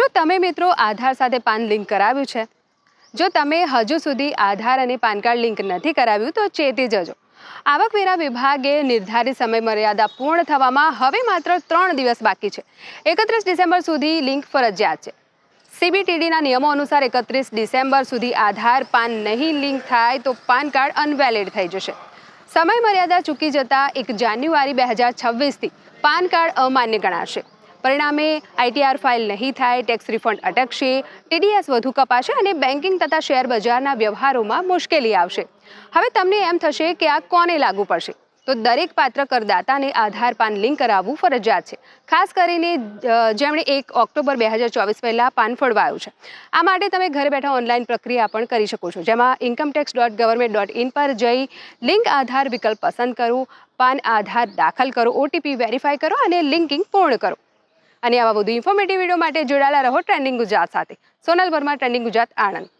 શું તમે મિત્રો આધાર સાથે પાન લિંક કરાવ્યું છે? જો તમે હજુ સુધી આધાર અને પાન કાર્ડ લિંક નથી કરાવ્યું, તો ચેતી જજો. આવકવેરા વિભાગે નિર્ધારિત સમય મર્યાદા પૂર્ણ થવામાં હવે માત્ર ત્રણ દિવસ બાકી છે. એકત્રીસ ડિસેમ્બર સુધી લિંક ફરજિયાત છે. સીબીટીડીના નિયમો અનુસાર એકત્રીસ ડિસેમ્બર સુધી આધાર પાન નહીં લિંક થાય તો પાન કાર્ડ અનવેલિડ થઈ જશે. સમય મર્યાદા ચૂકી જતાં એક જાન્યુઆરી બે હજાર છવ્વીસથી પાન કાર્ડ અમાન્ય ગણાશે. પરિણામે આઈટીઆર ફાઇલ નહીં થાય, ટેક્સ રિફંડ અટકશે, ટીડીએસ વધુ કપાશે અને બેન્કિંગ તથા શેર બજારના વ્યવહારોમાં મુશ્કેલી આવશે. હવે તમને એમ થશે કે આ કોને લાગુ પડશે? તો દરેક પાત્ર કરદાતાને આધાર પાન લિંક કરાવવું ફરજિયાત છે. ખાસ કરીને જેમણે એક ઓક્ટોબર બે હજાર ચોવીસ પહેલાં પાન ફળવાયું છે. આ માટે તમે ઘરે બેઠા ઓનલાઈન પ્રક્રિયા પણ કરી શકો છો. જેમાં income tax dot government dot in પર જઈ લિંક આધાર વિકલ્પ પસંદ કરો, પાન આધાર દાખલ કરો, ઓટીપી વેરીફાઈ કરો અને લિંકિંગ પૂર્ણ કરો. અને આવા વધુ ઇન્ફોર્મેટિવ વીડિયો માટે જોડાયેલા રહો ટ્રેન્ડિંગ ગુજરાત સાથે. સોનલ વર્મા ટ્રેન્ડિંગ ગુજરાત, આણંદ.